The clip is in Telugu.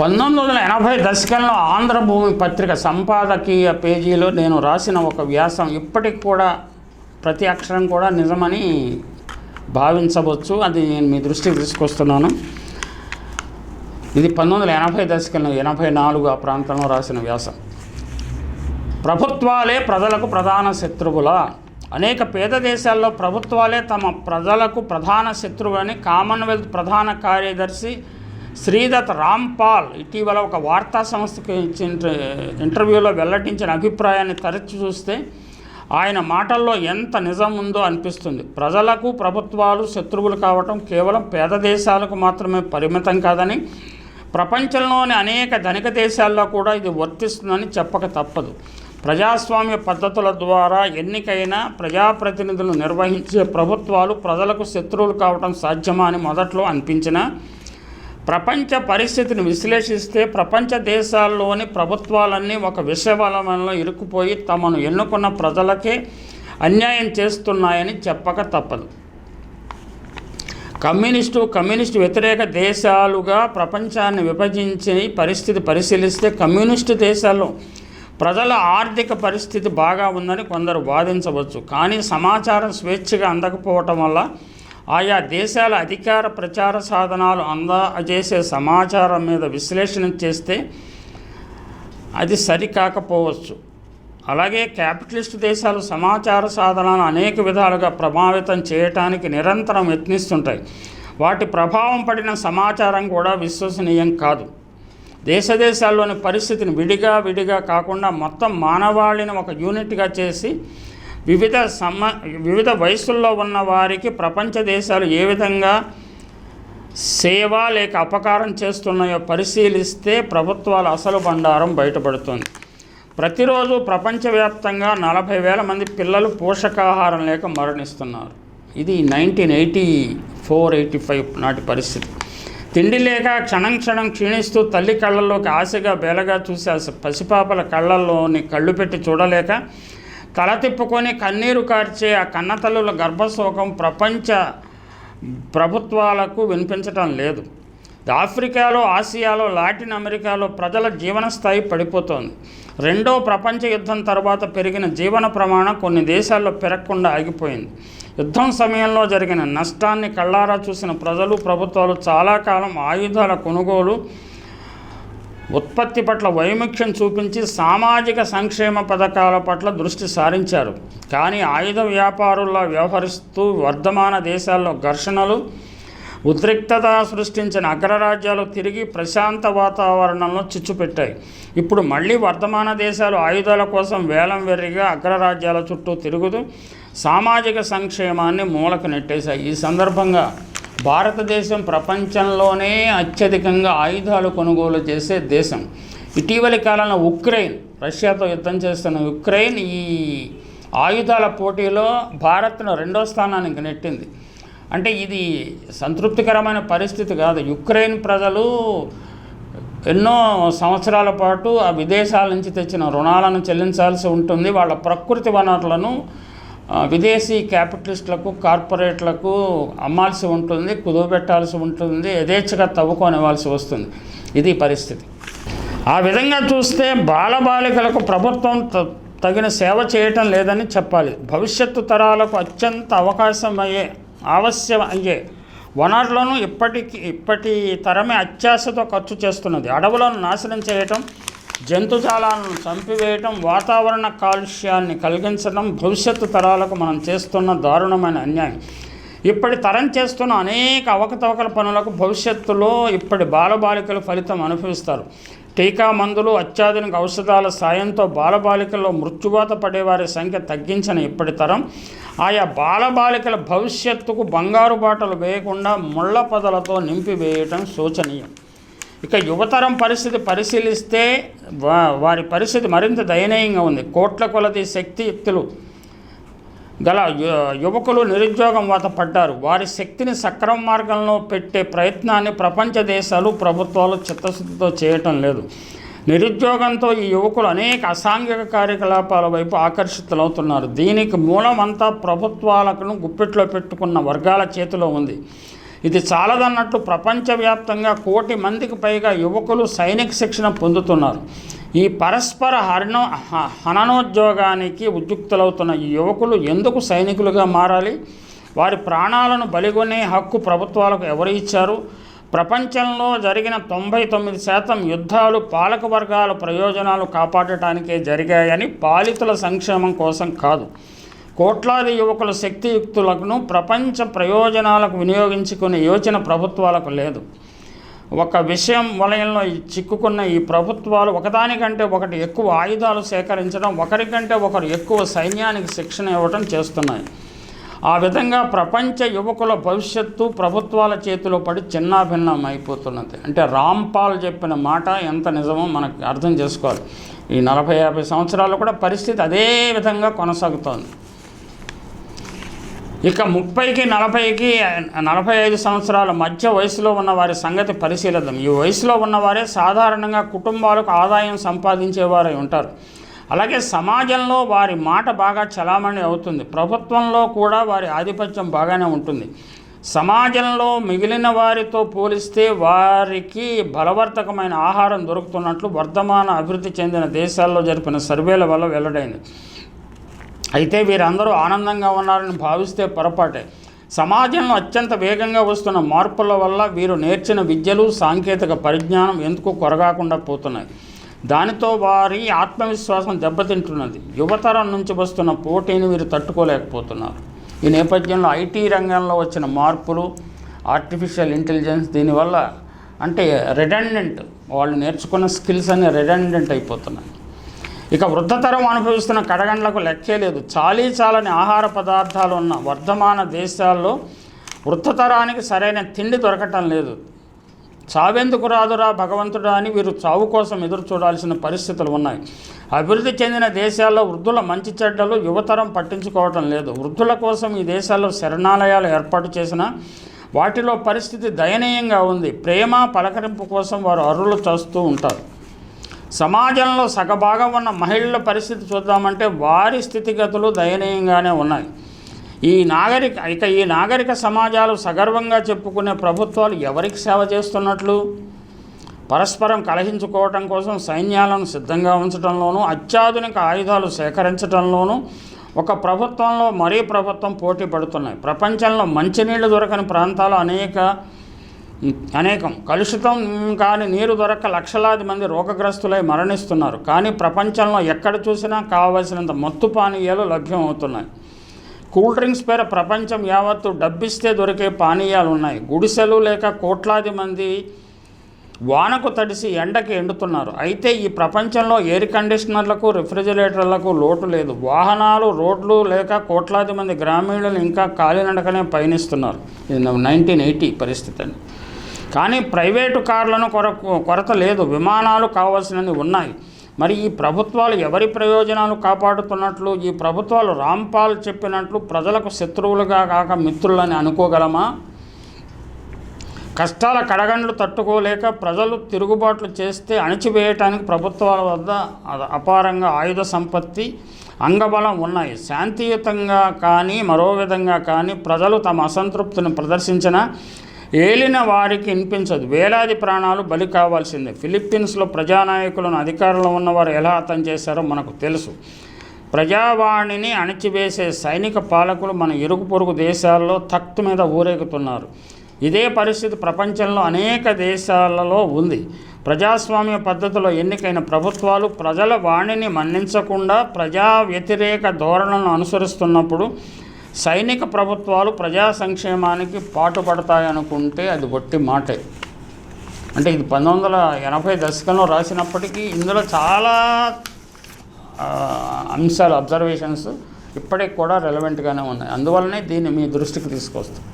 పంతొమ్మిది వందల ఎనభై దశకంలో ఆంధ్రభూమి పత్రిక సంపాదకీయ పేజీలో నేను రాసిన ఒక వ్యాసం ఇప్పటికి కూడా ప్రతి అక్షరం కూడా నిజమని భావించవచ్చు. అది నేను మీ దృష్టికి తీసుకొస్తున్నాను. ఇది పంతొమ్మిది వందల ఎనభై దశకంలో ఎనభై నాలుగు ఆ ప్రాంతంలో రాసిన వ్యాసం. ప్రభుత్వాలే ప్రజలకు ప్రధాన శత్రువుల? అనేక పేద దేశాల్లో ప్రభుత్వాలే తమ ప్రజలకు ప్రధాన శత్రువులని కామన్వెల్త్ ప్రధాన కార్యదర్శి శ్రీదత్ రాంపాల్ ఇటీవల ఒక వార్తా సంస్థకు ఇచ్చిన ఇంటర్వ్యూలో వెల్లడించిన అభిప్రాయాన్ని తరచి చూస్తే ఆయన మాటల్లో ఎంత నిజం ఉందో అనిపిస్తుంది. ప్రజలకు ప్రభుత్వాలు శత్రువులు కావటం కేవలం పేద దేశాలకు మాత్రమే పరిమితం కాదని ప్రపంచంలోని అనేక ధనిక దేశాల్లో కూడా ఇది వర్తిస్తుందని చెప్పక తప్పదు. ప్రజాస్వామ్య పద్ధతుల ద్వారా ఎన్నికైన ప్రజాప్రతినిధులు నిర్వహించే ప్రభుత్వాలు ప్రజలకు శత్రువులు కావటం సాధ్యమా అని మొదట్లో అనిపించిన ప్రపంచ పరిస్థితిని విశ్లేషిస్తే ప్రపంచ దేశాల్లోని ప్రభుత్వాలన్నీ ఒక విషవలంలో ఇరుక్కుపోయి తమను ఎన్నుకున్న ప్రజలకే అన్యాయం చేస్తున్నాయని చెప్పక తప్పదు. కమ్యూనిస్టు కమ్యూనిస్టు వ్యతిరేక దేశాలుగా ప్రపంచాన్ని విభజించి పరిస్థితి పరిశీలిస్తే కమ్యూనిస్టు దేశాల్లో ప్రజల ఆర్థిక పరిస్థితి బాగా ఉందని కొందరు వాదించవచ్చు. కానీ సమాచారం స్వేచ్ఛగా అందకపోవటం వల్ల ఆయా దేశాల అధికార ప్రచార సాధనాలు అందజేసే సమాచారం మీద విశ్లేషణ చేస్తే అది సరికాకపోవచ్చు. అలాగే క్యాపిటలిస్ట్ దేశాలు సమాచార సాధనాలను అనేక విధాలుగా ప్రభావితం చేయటానికి నిరంతరం యత్నిస్తుంటాయి. వాటి ప్రభావం పడిన సమాచారం కూడా విశ్వసనీయం కాదు. దేశ దేశాల్లోని పరిస్థితిని విడిగా విడిగా కాకుండా మొత్తం మానవాళిని ఒక యూనిట్గా చేసి వివిధ సమ వివిధ వయసుల్లో ఉన్న వారికి ప్రపంచ దేశాలు ఏ విధంగా సేవ లేక అపకారం చేస్తున్నాయో పరిశీలిస్తే ప్రభుత్వాల అసలు బండారం బయటపడుతుంది. ప్రతిరోజు ప్రపంచవ్యాప్తంగా నలభై వేల మంది పిల్లలు పోషకాహారం లేక మరణిస్తున్నారు. ఇది nineteen eighty four eighty five నాటి పరిస్థితి. తిండి లేక క్షణం క్షణం క్షీణిస్తూ తల్లి కళ్ళల్లోకి ఆశగా బేలగా చూసి పసిపాపల కళ్ళల్లోని కళ్ళు పెట్టి చూడలేక తల తిప్పుకొని కన్నీరు కార్చే ఆ కన్నతల్లుల గర్భశోకం ప్రపంచ ప్రభుత్వాలకు వినిపించటం లేదు. ఆఫ్రికాలో ఆసియాలో లాటిన్ అమెరికాలో ప్రజల జీవన స్థాయి పడిపోతోంది. రెండో ప్రపంచ యుద్ధం తర్వాత పెరిగిన జీవన ప్రమాణం కొన్ని దేశాల్లో పెరగకుండా ఆగిపోయింది. యుద్ధం సమయంలో జరిగిన నష్టాన్ని కళ్ళారా చూసిన ప్రజలు ప్రభుత్వాలు చాలా కాలం ఆయుధాల కొనుగోలు ఉత్పత్తి పట్ల వైముఖ్యం చూపించి సామాజిక సంక్షేమ పథకాల పట్ల దృష్టి సారించారు. కానీ ఆయుధ వ్యాపారుల్లో వ్యవహరిస్తూ వర్ధమాన దేశాల్లో ఘర్షణలు ఉద్రిక్తత సృష్టించిన అగ్రరాజ్యాలు తిరిగి ప్రశాంత వాతావరణంలో చిచ్చుపెట్టాయి. ఇప్పుడు మళ్ళీ వర్ధమాన దేశాలు ఆయుధాల కోసం వేలం వెర్రిగా అగ్రరాజ్యాల చుట్టూ తిరుగుతూ సామాజిక సంక్షేమాన్ని మూలకు నెట్టేశాయి. ఈ సందర్భంగా భారతదేశం ప్రపంచంలోనే అత్యధికంగా ఆయుధాలు కొనుగోలు చేసే దేశం. ఇటీవలి కాలంలో ఉక్రెయిన్ రష్యాతో యుద్ధం చేస్తున్న ఉక్రెయిన్ ఈ ఆయుధాల పోటీలో భారత్ను రెండో స్థానానికి నెట్టింది. అంటే ఇది సంతృప్తికరమైన పరిస్థితి కాదు. యుక్రెయిన్ ప్రజలు ఎన్నో సంవత్సరాల పాటు ఆ విదేశాల నుంచి తెచ్చిన రుణాలను చెల్లించాల్సి ఉంటుంది. వాళ్ళ ప్రకృతి వనరులను విదేశీ క్యాపిటలిస్టులకు కార్పొరేట్లకు అమ్మాల్సి ఉంటుంది కుదువబెట్టాల్సి ఉంటుంది యథేచ్ఛగా తవ్వుకొనివ్వాల్సి వస్తుంది. ఇది పరిస్థితి. ఆ విధంగా చూస్తే బాలబాలికలకు ప్రభుత్వం త- తగిన సేవ చేయటం లేదని చెప్పాలి. భవిష్యత్తు తరాలకు అత్యంత అవకాశం అయ్యే ఆవశ్యం అయ్యే వనరులను ఇప్పటికి ఇప్పటి తరమే అత్యాశతో ఖర్చు చేస్తున్నది. అడవులను నాశనం చేయటం జంతుజాలాలను చంపివేయటం వాతావరణ కాలుష్యాన్ని కలిగించడం భవిష్యత్తు తరాలకు మనం చేస్తున్న దారుణమైన అన్యాయం. ఇప్పటి తరం చేస్తున్న అనేక అవకతవకల పనులకు భవిష్యత్తులో ఇప్పటి బాలబాలికలు ఫలితం అనుభవిస్తారు. టీకా మందులు అత్యాధునిక ఔషధాల సాయంతో బాలబాలికల్లో మృత్యువాత పడేవారి సంఖ్య తగ్గించిన ఇప్పటి తరం ఆయా బాలబాలికల భవిష్యత్తుకు బంగారు బాటలు వేయకుండా ముళ్ళ పదలతో నింపివేయటం శోచనీయం. ఇక యువతరం పరిస్థితి పరిశీలిస్తే వా వారి పరిస్థితి మరింత దయనీయంగా ఉంది. కోట్ల కొలది శక్తియుక్తులు గల యువకులు నిరుద్యోగం వాత పడ్డారు. వారి శక్తిని సక్రమ మార్గంలో పెట్టే ప్రయత్నాన్ని ప్రపంచ దేశాలు ప్రభుత్వాలు చిత్తశుద్ధితో చేయటం లేదు. నిరుద్యోగంతో ఈ యువకులు అనేక అసాంఘిక కార్యకలాపాల వైపు ఆకర్షితులవుతున్నారు. దీనికి మూలమంతా ప్రభుత్వాలను గుప్పెట్లో పెట్టుకున్న వర్గాల చేతిలో ఉంది. ఇది చాలదన్నట్టు ప్రపంచవ్యాప్తంగా కోటి మందికి పైగా యువకులు సైనిక శిక్షణ పొందుతున్నారు. ఈ పరస్పర హరణ హ- హననోద్యోగానికి ఉద్యుక్తులవుతున్న ఈ యువకులు ఎందుకు సైనికులుగా మారాలి? వారి ప్రాణాలను బలిగొనే హక్కు ప్రభుత్వాలకు ఎవరు ఇచ్చారు? ప్రపంచంలో జరిగిన తొంభై తొమ్మిది శాతం యుద్ధాలు పాలక వర్గాల ప్రయోజనాలు కాపాడటానికే జరిగాయని పాలితుల సంక్షేమం కోసం కాదు. కోట్లాది యువకుల శక్తియుక్తులను ప్రపంచ ప్రయోజనాలకు వినియోగించుకునే యోచన ప్రభుత్వాలకు లేదు. ఒక విషయం వలయంలో చిక్కుకున్న ఈ ప్రభుత్వాలు ఒకదానికంటే ఒకటి ఎక్కువ ఆయుధాలు సేకరించడం ఒకరికంటే ఒకరు ఎక్కువ సైన్యానికి శిక్షణ ఇవ్వడం చేస్తున్నాయి. ఆ విధంగా ప్రపంచ యువకుల భవిష్యత్తు ప్రభుత్వాల చేతిలో పడి చిన్నాభిన్నం అయిపోతున్నది. అంటే రాంపాల్ చెప్పిన మాట ఎంత నిజమో మనకు అర్థం చేసుకోవాలి. ఈ నలభై యాభై సంవత్సరాలు కూడా పరిస్థితి అదే విధంగా కొనసాగుతోంది. ఇక ముప్పైకి నలభైకి నలభై ఐదు సంవత్సరాల మధ్య వయసులో ఉన్న వారి సంగతి పరిశీలిద్దాం. ఈ వయసులో ఉన్నవారే సాధారణంగా కుటుంబాలకు ఆదాయం సంపాదించేవారై ఉంటారు. అలాగే సమాజంలో వారి మాట బాగా చలామణి అవుతుంది. ప్రభుత్వంలో కూడా వారి ఆధిపత్యం బాగానే ఉంటుంది. సమాజంలో మిగిలిన వారితో పోలిస్తే వారికి బలవర్ధకమైన ఆహారం దొరుకుతున్నట్లు వర్ధమాన అభివృద్ధి చెందిన దేశాల్లో జరిపిన సర్వేల వల్ల వెల్లడైంది. అయితే వీరందరూ ఆనందంగా ఉన్నారని భావిస్తే పొరపాటే. సమాజంలో అత్యంత వేగంగా వస్తున్న మార్పుల వల్ల వీరు నేర్చిన విద్యలు సాంకేతిక పరిజ్ఞానం ఎందుకు కొరగాకుండా పోతున్నాయి? దానితో వారి ఆత్మవిశ్వాసం దెబ్బతింటున్నది. యువతరం నుంచి వస్తున్న పోటీని వీరు తట్టుకోలేకపోతున్నారు. ఈ నేపథ్యంలో ఐటీ రంగంలో వచ్చిన మార్పులు ఆర్టిఫిషియల్ ఇంటెలిజెన్స్ దీనివల్ల అంటే రెడెండెంట్ వాళ్ళు నేర్చుకున్న స్కిల్స్ అన్ని రెడెండెంట్ అయిపోతున్నాయి. ఇక వృద్ధతరం అనుభవిస్తున్న కడగండ్లకు లెక్కే లేదు. చాలీ చాలని ఆహార పదార్థాలు ఉన్న వర్ధమాన దేశాల్లో వృద్ధతరానికి సరైన తిండి దొరకటం లేదు. చావెందుకు రాదురా భగవంతుడా అని వీరు చావు కోసం ఎదురు చూడాల్సిన పరిస్థితులు ఉన్నాయి. అభివృద్ధి చెందిన దేశాల్లో వృద్ధుల మంచి చెడ్డలు యువతరం పట్టించుకోవటం లేదు. వృద్ధుల కోసం ఈ దేశాల్లో శరణాలయాలు ఏర్పాటు చేసిన వాటిలో పరిస్థితి దయనీయంగా ఉంది. ప్రేమ పలకరింపు కోసం వారు అరులు చేస్తూ ఉంటారు. సమాజంలో సగభాగం ఉన్న మహిళల పరిస్థితి చూద్దామంటే వారి స్థితిగతులు దయనీయంగానే ఉన్నాయి. ఈ నాగరిక ఇక ఈ నాగరిక సమాజాలు సగర్వంగా చెప్పుకునే ప్రభుత్వాలు ఎవరికి సేవ చేస్తున్నట్లు? పరస్పరం కలహించుకోవటం కోసం సైన్యాలను సిద్ధంగా ఉంచడంలోనూ అత్యాధునిక ఆయుధాలు సేకరించడంలోనూ ఒక ప్రభుత్వంలో మరీ ప్రభుత్వం పోటీ పడుతున్నాయి. ప్రపంచంలో మంచినీళ్ళు దొరకని ప్రాంతాలు అనేక అనేకం. కలుషితం కాని నీరు దొరక్క లక్షలాది మంది రోగగ్రస్తులై మరణిస్తున్నారు. కానీ ప్రపంచంలో ఎక్కడ చూసినా కావలసినంత మత్తు పానీయాలు లభ్యం అవుతున్నాయి కూల్ డ్రింక్స్ పేర ప్రపంచం యావత్తు డబ్బిస్తే దొరికే పానీయాలు ఉన్నాయి గుడిసెలు లేక కోట్లాది మంది వానకు తడిసి ఎండకి ఎండుతున్నారు. అయితే ఈ ప్రపంచంలో ఎయిర్ కండిషనర్లకు రిఫ్రిజిరేటర్లకు లోటు లేదు. వాహనాలు రోడ్లు లేక కోట్లాది మంది గ్రామీణులు ఇంకా కాలినడకనే పయనిస్తున్నారు. ఇది నైన్టీన్ ఎయిటీ పరిస్థితి అండి. కానీ ప్రైవేటు కార్లను కొర కొరత లేదు. విమానాలు కావాల్సినవి ఉన్నాయి. మరి ఈ ప్రభుత్వాలు ఎవరి ప్రయోజనాలు కాపాడుతున్నట్లు? ఈ ప్రభుత్వాలు రాంపాల్ చెప్పినట్లు ప్రజలకు శత్రువులుగా కాక మిత్రులని అనుకోగలమా? కష్టాల కడగండ్లు తట్టుకోలేక ప్రజలు తిరుగుబాట్లు చేస్తే అణిచివేయటానికి ప్రభుత్వాల వద్ద అపారంగా ఆయుధ సంపత్తి అంగబలం ఉన్నాయి. శాంతియుతంగా కానీ మరో విధంగా కానీ ప్రజలు తమ అసంతృప్తిని ప్రదర్శించిన ఏలిన వారికి వినిపించదు. వేలాది ప్రాణాలు బలి కావాల్సిందే. ఫిలిప్పీన్స్లో ప్రజానాయకులను అధికారంలో ఉన్నవారు ఎలా హతం చేశారో మనకు తెలుసు. ప్రజావాణిని అణిచివేసే సైనిక పాలకులు మన ఇరుగు పొరుగు దేశాల్లో తక్తు మీద ఊరేగుతున్నారు. ఇదే పరిస్థితి ప్రపంచంలో అనేక దేశాలలో ఉంది. ప్రజాస్వామ్య పద్ధతిలో ఎన్నికైన ప్రభుత్వాలు ప్రజల వాణిని మన్నించకుండా ప్రజా వ్యతిరేక ధోరణులను అనుసరిస్తున్నప్పుడు సైనిక ప్రభుత్వాలు ప్రజా సంక్షేమానికి పాటుపడతాయనుకుంటే అది ఒట్టి మాటే. అంటే ఇది పంతొమ్మిది వందల ఎనభై దశకంలో రాసినప్పటికీ ఇందులో చాలా అంశాలు అబ్జర్వేషన్స్ ఇప్పటికి కూడా రెలవెంట్గానే ఉన్నాయి. అందువల్లనే దీన్ని మీ దృష్టికి తీసుకొస్తాం.